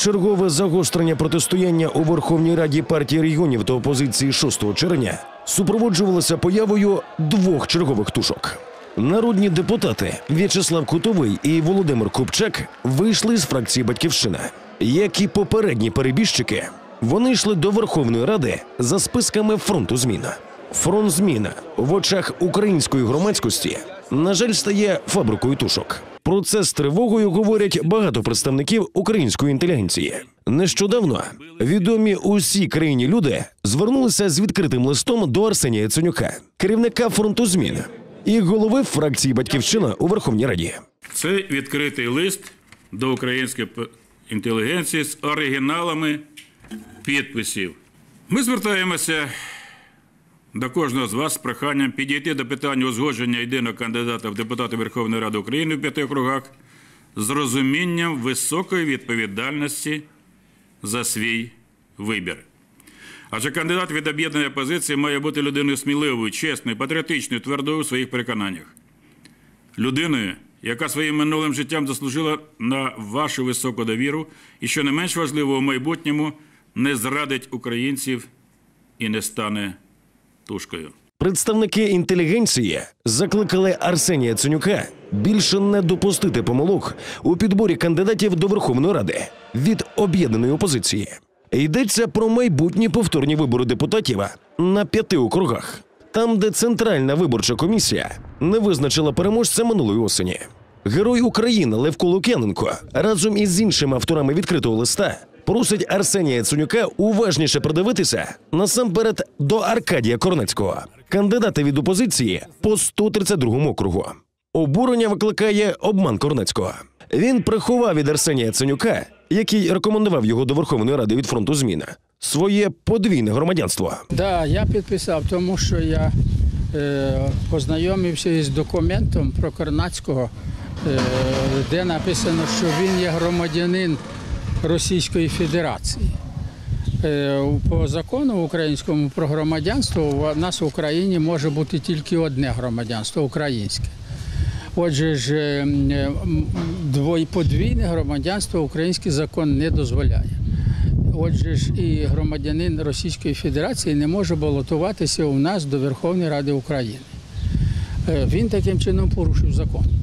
Чергове загострення протистояння у Верховній Раді партії регіонів та опозиції 6 червня супроводжувалося появою двох чергових тушок. Народні депутати В'ячеслав Кутовий і Володимир Купчак вийшли з фракції Батьківщина. Як і попередні перебіжчики, вони йшли до Верховної Ради за списками фронту змін. Фронт змін в очах української громадськості, на жаль, стає фабрикою тушок. Про це з тривогою говорять багато представників української інтелігенції. Нещодавно відомі усій країні люди звернулися з відкритим листом до Арсенія Яценюка, керівника фронту змін і голови фракції Батьківщина у Верховній Раді. Це відкритий лист до української інтелігенції з оригіналами підписів. Ми звертаємося до кожного з вас з проханням підійти до питання узгодження єдиного кандидата в депутати Верховної Ради України в п'яти округах з розумінням високої відповідальності за свій вибір. Адже кандидат від об'єднаної опозиції має бути людиною сміливою, чесною, патріотичною, твердою у своїх переконаннях. Людиною, яка своїм минулим життям заслужила на вашу високу довіру і, що не менш важливо, у майбутньому не зрадить українців і не стане тушкою. Представники інтелігенції закликали Арсенія Ценюка більше не допустити помилок у підборі кандидатів до Верховної Ради від об'єднаної опозиції. Йдеться про майбутні повторні вибори депутатів на п'яти округах, там, де Центральна виборча комісія не визначила переможця минулої осені. Герой України Левко Лук'яненко разом із іншими авторами відкритого листа просить Арсенія Яценюка уважніше придивитися насамперед до Аркадія Корнецького, кандидата від опозиції по 132 округу. Обурення викликає обман Корнецького. Він приховав від Арсенія Яценюка, який рекомендував його до Верховної Ради від фронту зміна, своє подвійне громадянство. Да, я підписав, тому що я е, познайомився із документом про Корнацького, е, де написано, що він є громадянин Російської Федерації. Е, по закону українському про громадянство у нас в Україні може бути тільки одне громадянство українське. Отже ж, е, е, подвійне громадянство український закон не дозволяє. Отже ж, і громадянин Російської Федерації не може балотуватися у нас до Верховної Ради України. Він таким чином порушив закон.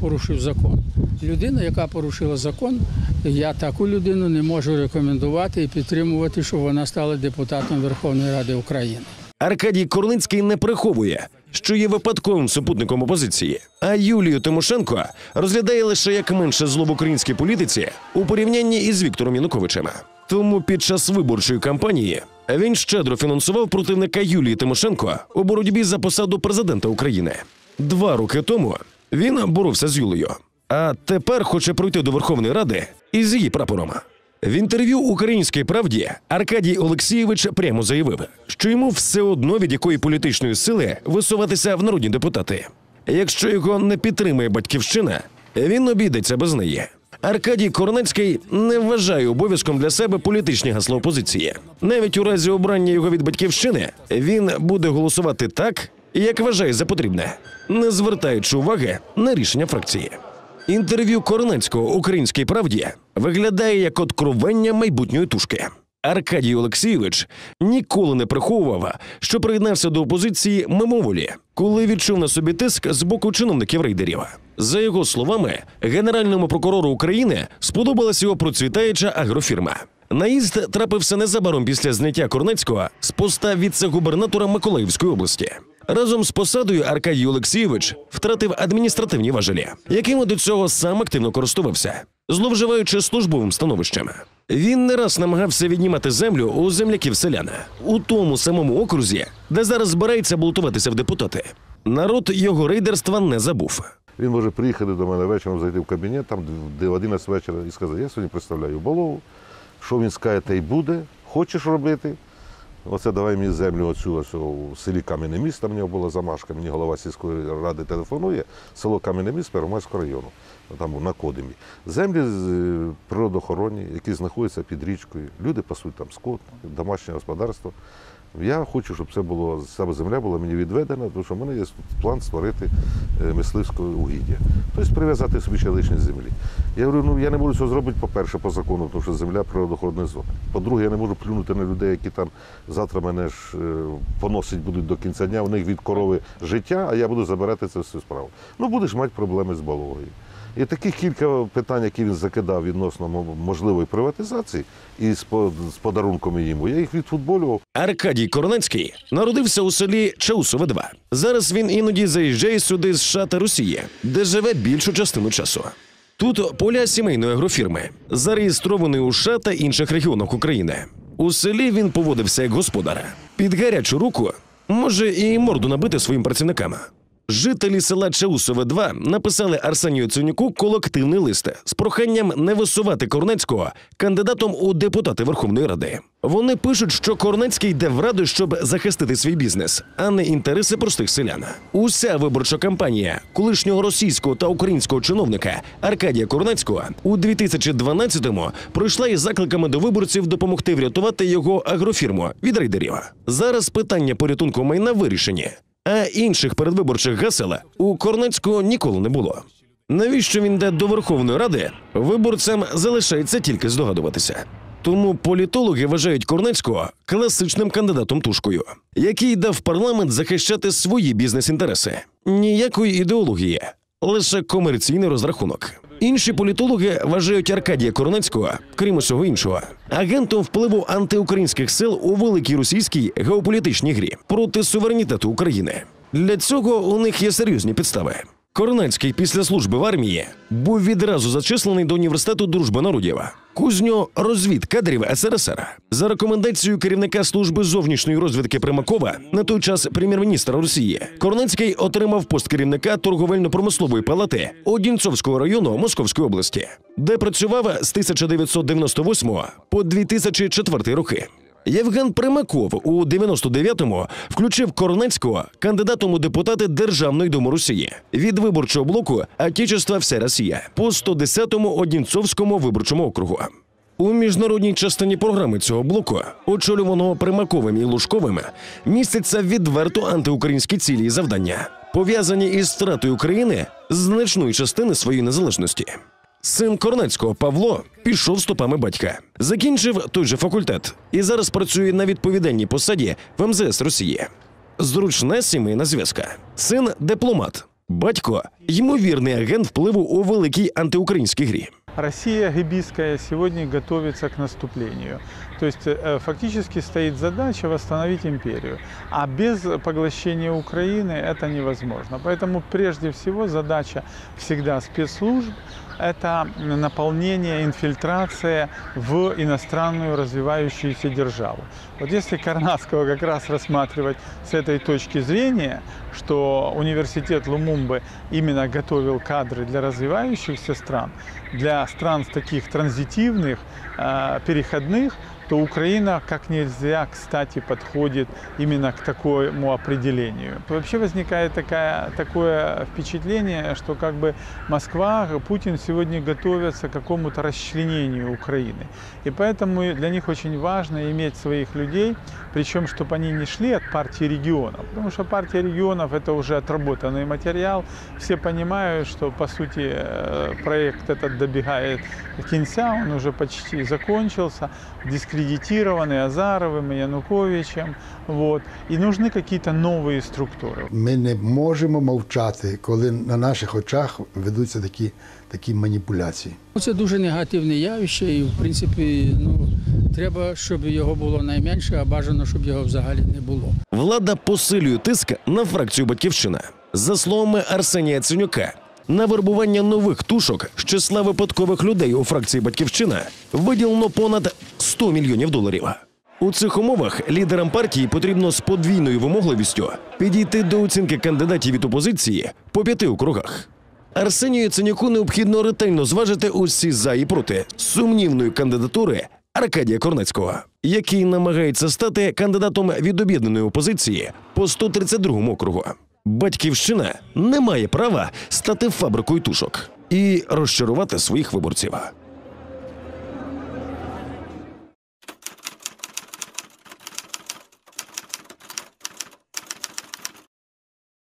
Порушив закон. Людина, яка порушила закон, я таку людину не можу рекомендувати і підтримувати, щоб вона стала депутатом Верховної Ради України. Аркадій Корницький не приховує, що є випадковим супутником опозиції, а Юлію Тимошенко розглядає лише як менше зло в українській політиці у порівнянні із Віктором Януковичем. Тому під час виборчої кампанії він щедро фінансував противника Юлії Тимошенко у боротьбі за посаду президента України. Два роки тому він боровся з Юлею, а тепер хоче пройти до Верховної Ради із її прапором. В інтерв'ю Українській правді Аркадій Олексійович прямо заявив, що йому все одно від якої політичної сили висуватися в народні депутати. Якщо його не підтримує батьківщина, він обійдеться без неї. Аркадій Корнецький не вважає обов'язком для себе політичні гасла опозиції. Навіть у разі обрання його від батьківщини він буде голосувати так, як вважає за потрібне, не звертаючи уваги на рішення фракції. Інтерв'ю Корнецького українській правді виглядає як откровення майбутньої тушки. Аркадій Олексійович ніколи не приховував, що приєднався до опозиції мимоволі, коли відчув на собі тиск з боку чиновників рейдерів. За його словами, генеральному прокурору України сподобалась його процвітаюча агрофірма. Наїзд трапився незабаром після зняття Корнецького з поста віце-губернатора Миколаївської області. Разом з посадою Аркадій Олексійович втратив адміністративні важелі, якими до цього сам активно користувався, зловживаючи службовим становищем. Він не раз намагався віднімати землю у земляків селяна у тому самому окрузі, де зараз збирається балотуватися в депутати. Народ його рейдерства не забув. Він може приїхати до мене вечором, зайти в кабінет, там де в 11 вечора і сказати, я сьогодні представляю Балову, що він скаже, те й буде, хочеш робити. Оце давай мені землю оцю ось у селі Кам'яне місто, Мені була замашка, мені голова сільської ради телефонує, село Кам'яне місто Первомайського району, там на Кодимі. Землі е, природоохоронні, які знаходяться під річкою. Люди пасуть там скот, домашнє господарство. Я хочу, щоб це було саме земля була мені відведена, тому що в мене є план створити е, мисливське угіддя. Тобто прив'язати собі ще лишні землі. Я говорю, ну я не можу цього зробити, по-перше, по закону, тому що земля природоохоронної зони. По-друге, я не можу плюнути на людей, які там завтра мене ж е, поносить будуть до кінця дня. У них від корови життя, а я буду забирати це всю справу. Ну будеш мати проблеми з балогою. І таких кілька питань, які він закидав відносно можливої приватизації і з, по- з подарунками йому, я їх відфутболював. Аркадій Коронецький народився у селі Чаусове 2. Зараз він іноді заїжджає сюди з США та Росії, де живе більшу частину часу. Тут поля сімейної агрофірми, зареєстрований у США та інших регіонах України. У селі він поводився як господар. Під гарячу руку може і морду набити своїм працівникам. Жителі села Чаусове 2 написали Арсенію Ценюку колективний лист з проханням не висувати Корнецького кандидатом у депутати Верховної Ради. Вони пишуть, що Корнецький йде в раду, щоб захистити свій бізнес, а не інтереси простих селян. Уся виборча кампанія колишнього російського та українського чиновника Аркадія Корнецького у 2012-му пройшла із закликами до виборців допомогти врятувати його агрофірму від рейдерів. Зараз питання порятунку майна вирішені. А інших передвиборчих гасел у Корнецького ніколи не було. Навіщо він йде до Верховної Ради? Виборцям залишається тільки здогадуватися. Тому політологи вважають Корнецького класичним кандидатом тушкою, який йде в парламент захищати свої бізнес-інтереси. Ніякої ідеології, лише комерційний розрахунок. Інші політологи вважають Аркадія Коронецького, крім усього іншого, агентом впливу антиукраїнських сил у великій російській геополітичній грі проти суверенітету України. Для цього у них є серйозні підстави. Коронецький після служби в армії був відразу зачислений до університету Дружби народів. Кузньо розвід кадрів СРСР за рекомендацією керівника служби зовнішньої розвідки Примакова на той час прем'єр-міністра Росії. Коронецький отримав пост керівника торговельно-промислової палати Одінцовського району Московської області, де працював з 1998 по 2004 роки. Євген Примаков у 99-му включив Корнецького кандидатом у депутати Державної думи Росії від виборчого блоку Отечества вся Росія по 110-му Одінцовському виборчому округу. У міжнародній частині програми цього блоку, очолюваного Примаковим і Лужковим, містяться відверто антиукраїнські цілі і завдання, пов'язані із стратою України значної частини своєї незалежності. Син Корнецького Павло пішов стопами батька, закінчив той же факультет і зараз працює на відповідальній посаді в МЗС Росії. Зручна сімейна зв'язка. Син дипломат, батько ймовірний агент впливу у великій антиукраїнській грі. Россия гибийская сегодня готовится к наступлению. То есть э, фактически стоит задача восстановить империю. А без поглощения Украины это невозможно. Поэтому прежде всего задача всегда спецслужб – это наполнение, инфильтрация в иностранную развивающуюся державу. Вот если Карнацкого как раз рассматривать с этой точки зрения, что университет Лумумбы именно готовил кадры для развивающихся стран, для стран таких транзитивных, э, переходных, то Украина как нельзя кстати подходит именно к такому определению. Вообще возникает такая, такое впечатление, что как бы Москва, Путин сегодня готовятся к какому-то расчленению Украины. И поэтому для них очень важно иметь своих людей, причем чтобы они не шли от партии регионов, потому что партия регионов это уже отработанный материал. Все понимают, что по сути э, проект этот добегает конца, он уже почти закончился, дискредитированный Азаровым и Януковичем. Вот. И нужны какие-то новые структуры. Ми не можемо мовчати, коли на наших очах ведуться такі, такі маніпуляції. Ну, Це дуже негативне явище, і в принципі, ну треба, щоб його було найменше, а бажано, щоб його взагалі не було. Влада посилює тиск на фракцію Батьківщина. За словами Арсенія Ценюка, на вербування нових тушок з числа випадкових людей у фракції Батьківщина виділено понад 100 мільйонів доларів. У цих умовах лідерам партії потрібно з подвійною вимогливістю підійти до оцінки кандидатів від опозиції по п'яти округах. Арсенію Ценюку необхідно ретельно зважити усі за і проти сумнівної кандидатури Аркадія Корнецького, який намагається стати кандидатом від об'єднаної опозиції по 132 округу. Батьківщина не має права стати фабрикою тушок і розчарувати своїх виборців.